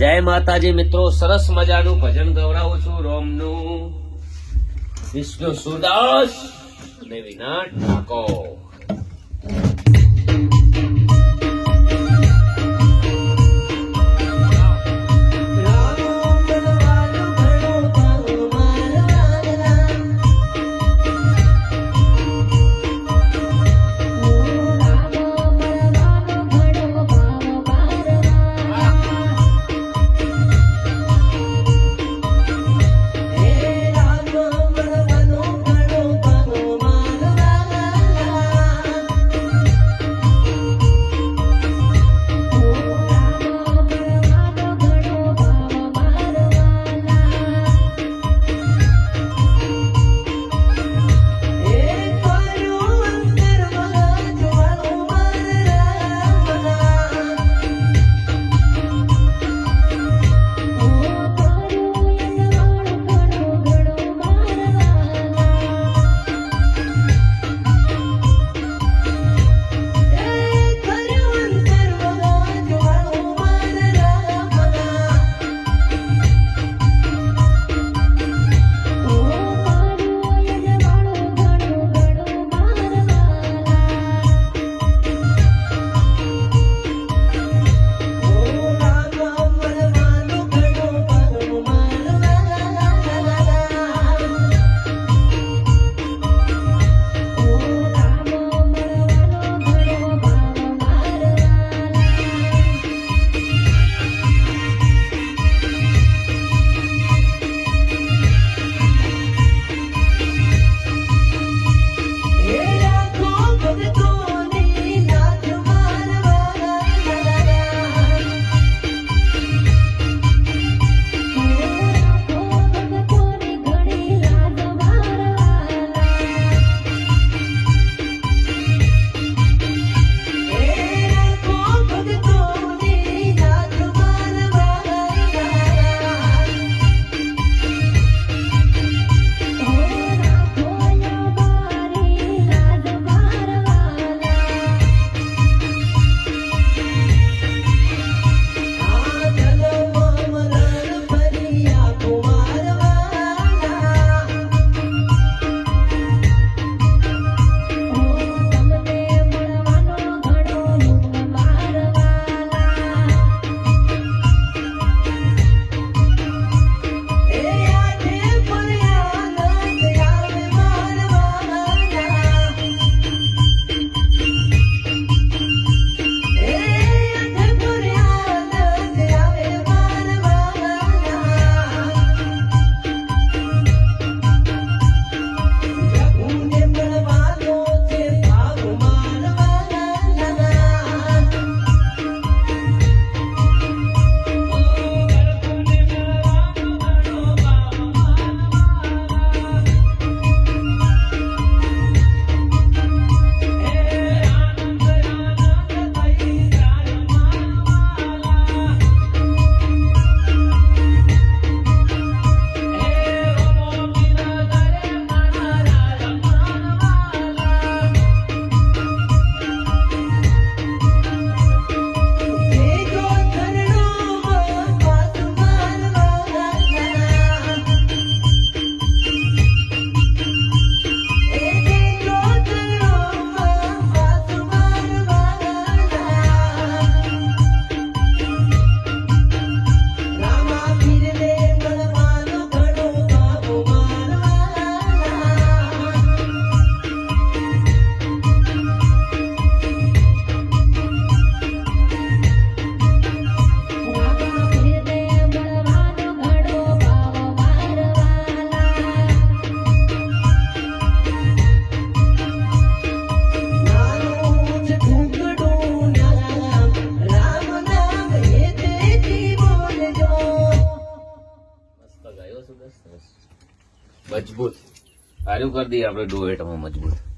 જય માતાજી મિત્રો સરસ મજાનું ભજન ગવડાવું છું રોમનું. વિષ્ણુ સુદાસ અને વિનાટ ઠાકોર. મજબૂત. સારું કરી દઈએ આપણે ડોએટમાં મજબૂત.